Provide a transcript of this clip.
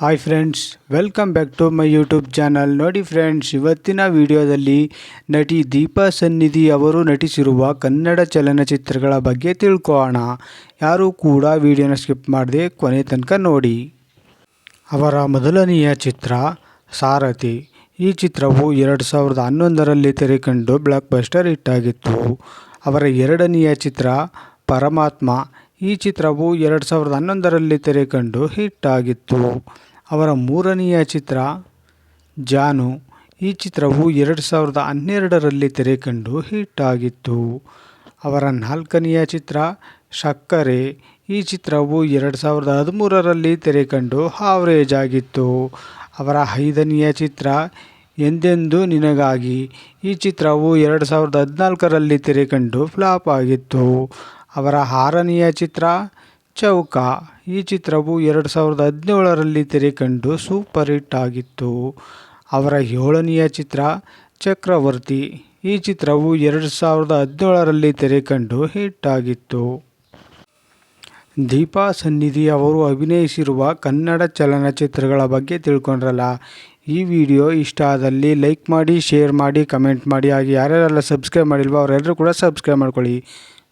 Hi friends welcome back to my YouTube channel ನೋಡಿ friends ಇವತ್ತಿನ ವಿಡಿಯೋದಲ್ಲಿ ನಟಿ ದೀಪಾ ಸನ್ನಿಧಿ ಅವರು ನಟಿಸಿರುವ ಕನ್ನಡ ಚಲನಚಿತ್ರಗಳ ಬಗ್ಗೆ ತಿಳ್ಕೊಳ್ಳೋಣ. ಯಾರೂ ಕೂಡ ವಿಡಿಯೋನ ಸ್ಕಿಪ್ ಮಾಡದೆ ಕೊನೆ ತನಕ ನೋಡಿ. ಅವರ ಮೊದಲನೆಯ ಚಿತ್ರ ಸಾರಥಿ. ಈ ಚಿತ್ರವು ಎರಡು ಸಾವಿರದ ಹನ್ನೊಂದರಲ್ಲಿ ತೆರೆಕಂಡು ಬ್ಲಾಕ್ ಬಸ್ಟರ್ ಹಿಟ್ಟಾಗಿತ್ತು ಅವರ ಎರಡನೆಯ ಚಿತ್ರ ಪರಮಾತ್ಮ. ಈ ಚಿತ್ರವು ಎರಡು ಸಾವಿರದ ಹನ್ನೊಂದರಲ್ಲಿ ತೆರೆಕಂಡು ಹಿಟ್ ಆಗಿತ್ತು. ಅವರ ಮೂರನೆಯ ಚಿತ್ರ, ಜಾನು, ಈ ಚಿತ್ರವು ಎರಡು ಸಾವಿರದ ಹನ್ನೆರಡರಲ್ಲಿ ತೆರೆಕಂಡು ಹಿಟ್ ಆಗಿತ್ತು. ಅವರ ನಾಲ್ಕನೆಯ ಚಿತ್ರ ಸಕ್ಕರೆ ಈ ಚಿತ್ರವು ಎರಡು ಸಾವಿರದ ಹದಿಮೂರರಲ್ಲಿ ತೆರೆಕಂಡು ಹಾವರೇಜ್ ಆಗಿತ್ತು. ಅವರ ಐದನೆಯ ಚಿತ್ರ, ಎಂದೆಂದು ನಿನಗಾಗಿ, ಈ ಚಿತ್ರವು ಎರಡು ಸಾವಿರದ ಹದಿನಾಲ್ಕರಲ್ಲಿ ತೆರೆಕಂಡು ಫ್ಲಾಪ್ ಆಗಿತ್ತು. ಅವರ ಆರನೆಯ ಚಿತ್ರ ಚೌಕ. ಈ ಚಿತ್ರವು ಎರಡು ಸಾವಿರದ ಹದಿನೇಳರಲ್ಲಿ ತೆರೆಕಂಡು ಸೂಪರ್ ಹಿಟ್ ಆಗಿತ್ತು. ಅವರ ಏಳನೆಯ ಚಿತ್ರ ಚಕ್ರವರ್ತಿ. ಈ ಚಿತ್ರವು ಎರಡು ಸಾವಿರದ ಹದಿನೇಳರಲ್ಲಿ ತೆರೆಕಂಡು ಹಿಟ್ ಆಗಿತ್ತು. ದೀಪಾ ಸನ್ನಿಧಿ ಅವರು ಅಭಿನಯಿಸಿರುವ ಕನ್ನಡ ಚಲನಚಿತ್ರಗಳ ಬಗ್ಗೆ ತಿಳ್ಕೊಂಡ್ರಲ್ಲ? ಈ ವಿಡಿಯೋ ಇಷ್ಟ ಆದಲ್ಲಿ ಲೈಕ್ ಮಾಡಿ, ಶೇರ್ ಮಾಡಿ, ಕಮೆಂಟ್ ಮಾಡಿ. ಹಾಗೆ ಯಾರ್ಯಾರೆಲ್ಲ ಸಬ್ಸ್ಕ್ರೈಬ್ ಮಾಡಿಲ್ವೋ ಅವರೆಲ್ಲರೂ ಕೂಡ ಸಬ್ಸ್ಕ್ರೈಬ್ ಮಾಡ್ಕೊಳ್ಳಿ.